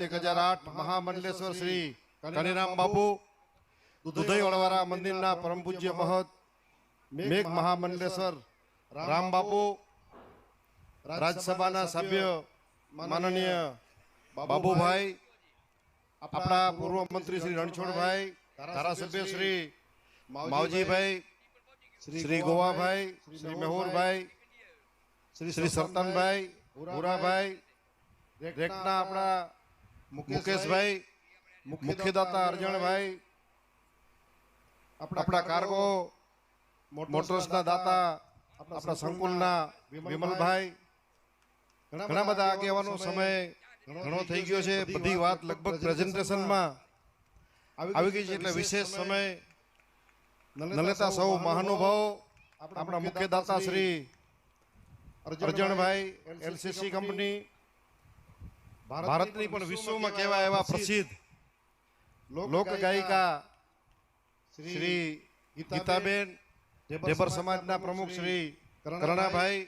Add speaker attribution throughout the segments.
Speaker 1: એક હજાર આઠ મહામંડલેશ્વર શ્રી કનીરામ બાપુ દુધઈવાળા મંદિરના પરમ પૂજ્ય મહત મેઘ મહામંડલેશ્વર, રામ બાપુ, રાજ્યસભાના સભ્ય, માનનીય બાબુભાઈ, આપણા પૂર્વ મંત્રી શ્રી રણછોડભાઈ, ધારાસભ્ય શ્રી માવજીભાઈ, શ્રી ગોવાભાઈ, શ્રી મેહુરભાઈ, શ્રી સરતનભાઈ ભૂરાભાઈ રેકના આપણા મુકેશભાઈ મુખ્યદાતા અરજણભાઈ આપણા કાર્ગો મોટર્સના દાતા આપણા સંકુલના વિમલભાઈ ઘણા બધા આગેવાનો સમય ઘણો થઈ ગયો છે બધી વાત લગભગ પ્રેઝન્ટેશનમાં. આવી ગઈ છે એટલે વિશેષ સમય નલેતા સૌ મહાનુભાવો આપણા મુખ્યદાતા શ્રી અર્જણભાઈ એલસીસી કંપની ભારતની પણ વિશ્વમાં કેવા એવા પ્રસિદ્ધ લોક ગાયિકા શ્રી ગીતાબેન ઢેબર સમાજના પ્રમુખ શ્રી કરણાભાઈ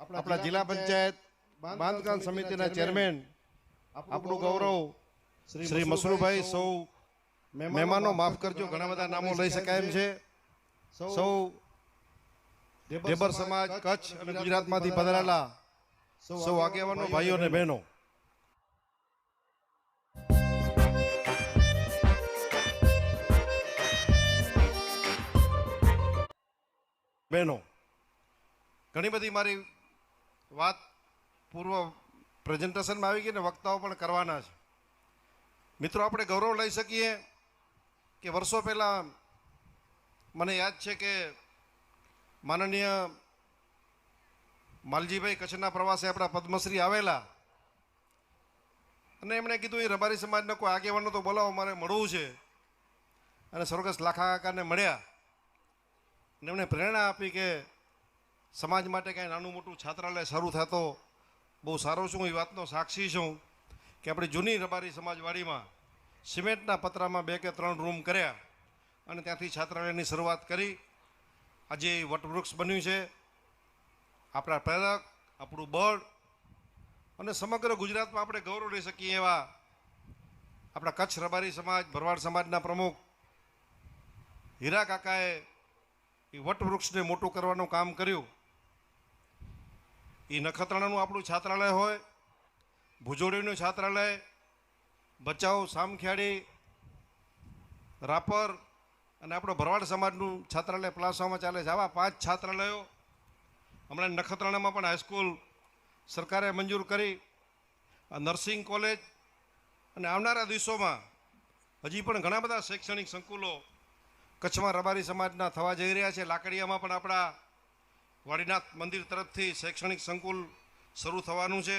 Speaker 1: આપણા જિલ્લા પંચાયત બાંધકામ સમિતિના ચેરમેન આપણું ગૌરવ શ્રી મસરૂભાઈ સૌ મહેમાનો માફ કરજો ઘણા બધા નામો લઈ શકાય એમ છે. સૌ ઢેબર સમાજ કચ્છ અને ગુજરાતમાંથી પધરાયેલા સૌ આગેવાનો ભાઈઓ અને બહેનો. બહેનો. ઘણી બધી મારી વાત પૂર્વ પ્રેઝન્ટેશનમાં આવી ગઈ ને વક્તાઓ પણ કરવાના છે. મિત્રો, આપણે ગૌરવ લઈ શકીએ કે વર્ષો પહેલાં મને યાદ છે કે માનનીય માલજીભાઈ કચ્છના પ્રવાસે આપણા પદ્મશ્રી આવેલા. અને એમણે કીધું, એ રબારી સમાજનો કોઈ આગેવાનો તો બોલાવો, મારે મળવું છે. અને સ્વર્ગસ્થ લાખા કાકાને મળ્યા. એમણે પ્રેરણા આપી કે સમાજ માટે કાંઈ નાનું મોટું છાત્રાલય શરૂ થતો. બહુ સારો છું એ વાતનો સાક્ષી છું કે આપણી જૂની રબારી સમાજવાડીમાં સિમેન્ટના પતરામાં બે કે ત્રણ રૂમ કર્યા અને ત્યાંથી છાત્રાલયની શરૂઆત કરી. આજે વટવૃક્ષ બન્યું છે. આપણા પ્રેરક, આપણું બળ અને સમગ્ર ગુજરાતમાં આપણે ગૌરવ લઈ શકીએ એવા આપણા કચ્છ રબારી સમાજ, ભરવાડ સમાજના પ્રમુખ હીરા કાકાએ એ વટવૃક્ષને મોટું કરવાનું કામ કર્યું. એ નખત્રાણાનું આપણું છાત્રાલય હોય ભુજોડીનું છાત્રાલય, ભચાઉ, સામખિયાળી, રાપર અને આપણો ભરવાડ સમાજનું છાત્રાલય પ્લાસામાં ચાલે છે. આવા પાંચ છાત્રાલયો હમણાં નખત્રાણામાં પણ હાઈસ્કૂલ સરકારે મંજૂર કરી. આ નર્સિંગ કોલેજ અને આવનારા દિવસોમાં હજી પણ ઘણા બધા શૈક્ષણિક સંકુલો કચ્છમાં રબારી સમાજના થવા જઈ રહ્યા છે. લાકડીયામાં પણ આપણા વાડીનાથ મંદિર તરફથી શૈક્ષણિક સંકુલ શરૂ થવાનું છે.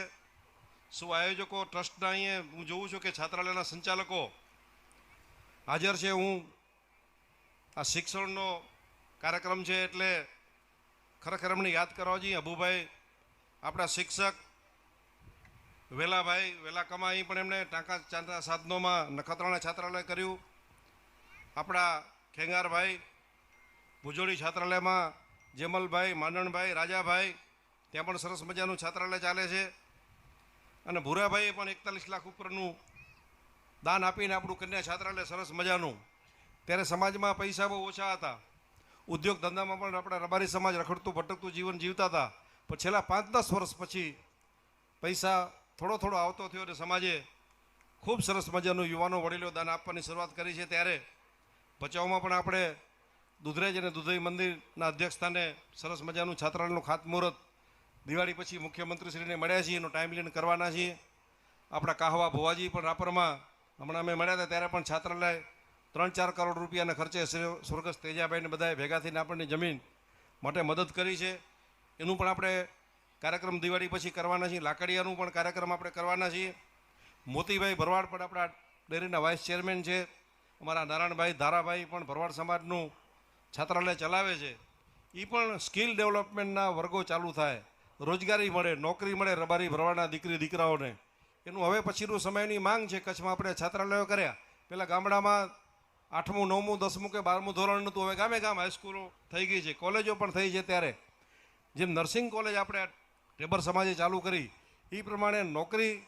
Speaker 1: શું આયોજકો ટ્રસ્ટના અહીંયા હું જોઉં છું કે છાત્રાલયના સંચાલકો હાજર છે. હું આ શિક્ષણનો કાર્યક્રમ છે એટલે ખરેખર અમને યાદ કરવા જોઈએ. અભુભાઈ, આપણા શિક્ષક વેલાભાઈ, વેલા કમાઈ પણ એમણે ટાંકા ચાંદા સાધનોમાં નખત્રાણા છાત્રાલય કર્યું. આપણા ખેંગારભાઈ ભુજોડી છાત્રાલયમાં જેમલભાઈ, માંડણભાઈ, રાજાભાઈ, ત્યાં પણ સરસ મજાનું છાત્રાલય ચાલે છે. અને ભૂરાભાઈએ પણ એકતાલીસ લાખ ઉપરનું દાન આપીને આપણું કન્યા છાત્રાલય સરસ મજાનું. ત્યારે સમાજમાં પૈસા બહુ ઓછા હતા. ઉદ્યોગ ધંધામાં પણ આપણા રબારી સમાજ રખડતું, ભટકતું જીવન જીવતા હતા. પણ છેલ્લા પાંચ દસ વર્ષ પછી પૈસા થોડો થોડો આવતો થયો અને સમાજે ખૂબ સરસ મજાનું યુવાનો વડીલો દાન આપવાની શરૂઆત કરી છે. ત્યારે ભચાઉમાં પણ આપણે દુધરેજ અને દુધઈ મંદિરના અધ્યક્ષસ્થાને સરસ મજાનું છાત્રાલયનું ખાતમુહૂર્ત દિવાળી પછી મુખ્યમંત્રીશ્રીને મળ્યા છીએ, એનો ટાઈમ લઈને કરવાના છીએ. આપણા કાહવા ભુવાજી પણ રાપરમાં હમણાં અમે મળ્યા હતા, ત્યારે પણ છાત્રાલય ત્રણ ચાર કરોડ રૂપિયાના ખર્ચે સ્વ- સ્વર્ગસ્થ તેજાભાઈને બધાએ ભેગા થઈને આપણને જમીન માટે મદદ કરી છે. એનું પણ આપણે કાર્યક્રમ દિવાળી પછી કરવાના છીએ. લાકડિયાનું પણ કાર્યક્રમ આપણે કરવાના છીએ. મોતીભાઈ ભરવાડ પણ આપણા ડેરીના વાઇસ ચેરમેન છે. અમારા નારાયણભાઈ ધારાભાઈ પણ ભરવાડ સમાજનું છાત્રાલય ચલાવે છે. એ પણ સ્કિલ ડેવલપમેન્ટના વર્ગો ચાલુ થાય. રોજગારી મળે, નોકરી મળે રબારી ભરવાડના દીકરી દીકરાઓને. એનું હવે પછીનું સમયની માંગ છે. કચ્છમાં આપણે છાત્રાલયો કર્યા. પહેલાં ગામડામાં આઠમું, નવમું, દસમું કે બારમું ધોરણ નહોતું હવે ગામે ગામ હાઈસ્કૂલો થઈ ગઈ છે. કોલેજો પણ થઈ છે ત્યારે. જેમ નર્સિંગ કોલેજ આપણે ટેબર સમાજે ચાલુ કરી એ પ્રમાણે નોકરી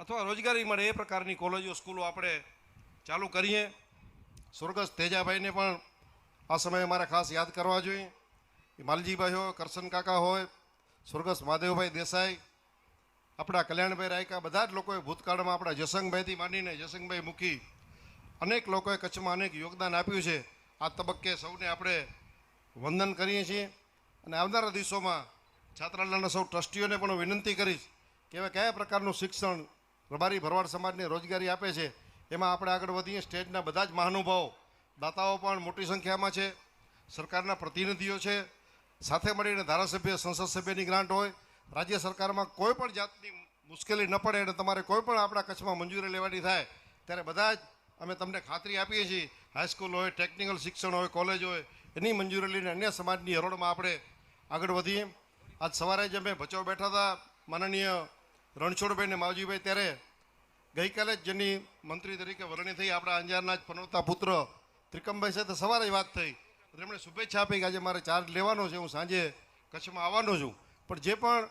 Speaker 1: અથવા રોજગારી મળે એ પ્રકારની કોલેજો, સ્કૂલો આપણે ચાલુ કરીએ. સ્વર્ગસ્થ તેજાભાઈને પણ આ સમયે મારે ખાસ યાદ કરવા જોઈએ. માલજીભાઈ હોય, કરશન કાકા હોય, સ્વર્ગસ્થ મહાદેવભાઈ દેસાઈ, આપણા કલ્યાણભાઈ રાયકા, બધા જ લોકોએ ભૂતકાળમાં આપણા જસંગભાઈથી માંડીને જસંગભાઈ મૂકી અનેક લોકોએ કચ્છમાં અનેક યોગદાન આપ્યું છે. આ તબક્કે સૌને આપણે વંદન કરીએ છીએ અને આવનારા દિવસોમાં છાત્રાલયના સૌ ટ્રસ્ટીઓને પણ હું વિનંતી કરીશ કે હવે કયા પ્રકારનું શિક્ષણ રબારી ભરવાડ સમાજને રોજગારી આપે છે એમાં આપણે આગળ વધીએ. સ્ટેજના બધા જ મહાનુભાવો, દાતાઓ પણ મોટી સંખ્યામાં છે. સરકારના પ્રતિનિધિઓ છે. સાથે મળીને ધારાસભ્ય, સંસદ સભ્યની ગ્રાન્ટ હોય. રાજ્ય સરકારમાં કોઈ પણ જાતની મુશ્કેલી ન પડે અને તમારે કોઈ પણ આપણા કચ્છમાં મંજૂરી લેવાની થાય, ત્યારે બધા જ અમે તમને ખાતરી આપીએ છીએ. હાઈસ્કૂલ હોય, ટેકનિકલ શિક્ષણ હોય, કોલેજ હોય, એની મંજૂરી લઈને અન્ય સમાજની હરોળમાં આપણે આગળ વધીએ. આજ સવારે જ અમે ભચાઉ બેઠા હતા માનનીય રણછોડભાઈ ને માવજીભાઈ ત્યારે ગઈકાલે જ જેની મંત્રી તરીકે વરણી થઈ, આપણા અંજારના જ પનોતા પુત્ર ત્રિકમભાઈ સાથે સવારે વાત થઈ. એમણે શુભેચ્છા આપી કે આજે મારે ચાર્જ લેવાનો છે, હું સાંજે કચ્છમાં આવવાનો છું. પણ જે પણ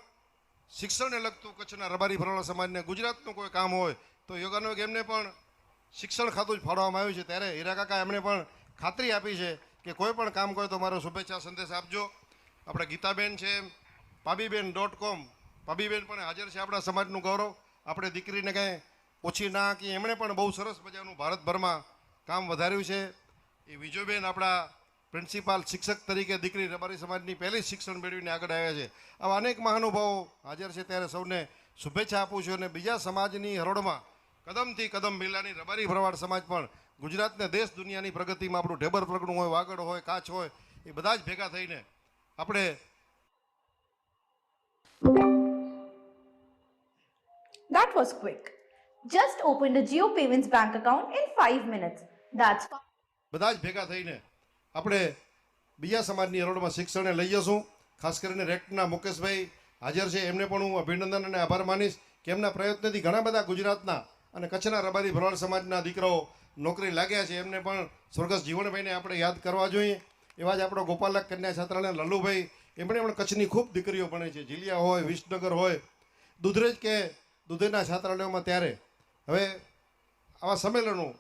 Speaker 1: શિક્ષણને લગતું કચ્છના રબારી ભરવાડ સમાજને ગુજરાતનું કોઈ કામ હોય, તો યોગાનો એમને પણ શિક્ષણ ખાતું જ ફાળવામાં આવ્યું છે. ત્યારે હીરાકાકા એમણે પણ ખાતરી આપી છે કે કોઈ પણ કામ કરો તો મારો શુભેચ્છા સંદેશ આપજો. આપણે ગીતાબેન છે, પાબીબેન ડોટ કોમ. પાબીબેન પણ હાજર છે આપણા સમાજનું ગૌરવ. આપણે દીકરીને કાંઈ ઓછી ના કે એમણે પણ બહુ સરસ મજાનું ભારતભરમાં કામ વધાર્યું છે એ વિજયબેન આપણા પ્રિન્સિપાલ શિક્ષક તરીકે દીકરી રબારી સમાજની પહેલી શિક્ષણ મેળવીને આગળ આવ્યા છે આવા અનેક મહાનુભાવો હાજર છે ત્યારે સૌને શુભેચ્છા આપું છું અને બીજા સમાજની હરોળમાં કદમથી કદમ મિલાની રબારી ભરવાડ સમાજ પણ ગુજરાતને દેશ દુનિયાની પ્રગતિમાં આપણું ઢેબર પ્રગણું હોય, વાગડ હોય, કાચ હોય, એ બધા જ ભેગા થઈને આપણે
Speaker 2: That was quick. Just opened a Geo Payments bank account in 5 minutes. That's
Speaker 1: બધા જ ભેગા થઈને આપણે બીજા સમાજની હરોળમાં શિક્ષણને લઈ જશું. ખાસ કરીને રેક્ટના મુકેશભાઈ હાજર છે. એમને પણ હું અભિનંદન અને આભાર માનીશ કે એમના પ્રયત્નથી ઘણા બધા ગુજરાતના અને કચ્છના રબારી ભરવાડ સમાજના દીકરાઓ નોકરી લાગ્યા છે. એમને પણ સ્વર્ગસ્થ જીવણભાઈને આપણે યાદ કરવા જોઈએ. એવા જ આપણો ગોપાલક કન્યા છાત્રાલય લલ્લુભાઈ. એમણે પણ કચ્છની ખૂબ દીકરીઓ ભણે છે. જીલિયા હોય, વિસનગર હોય. દુધરેજ કે દુધેના છાત્રાલયોમાં ત્યારે હવે આવા સંમેલનો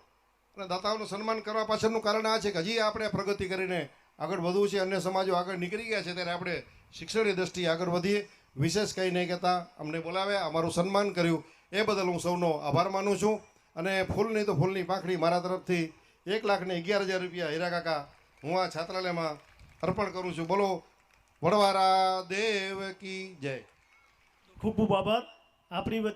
Speaker 1: અને દાતાઓનું સન્માન કરવા પાછળનું કારણ આ છે કે હજી આપણે પ્રગતિ કરીને આગળ વધવું છે, અન્ય સમાજો આગળ નીકળી ગયા છે, ત્યારે આપણે શિક્ષણની દ્રષ્ટિએ આગળ વધીએ. વિશેષ કંઈ નહીં કહેતા, અમને બોલાવ્યા અમારું સન્માન કર્યું. એ બદલ હું સૌનો આભાર માનું છું. અને ફૂલની તો ફૂલની પાંખડી મારા તરફથી એક લાખને અગિયાર હજાર રૂપિયા હીરા કાકા, હું આ છાત્રાલયમાં અર્પણ કરું છું. બોલો, વડવારા દેવ કી જય.
Speaker 3: ખૂબ ખૂબ આભાર. આપણી વચ્ચે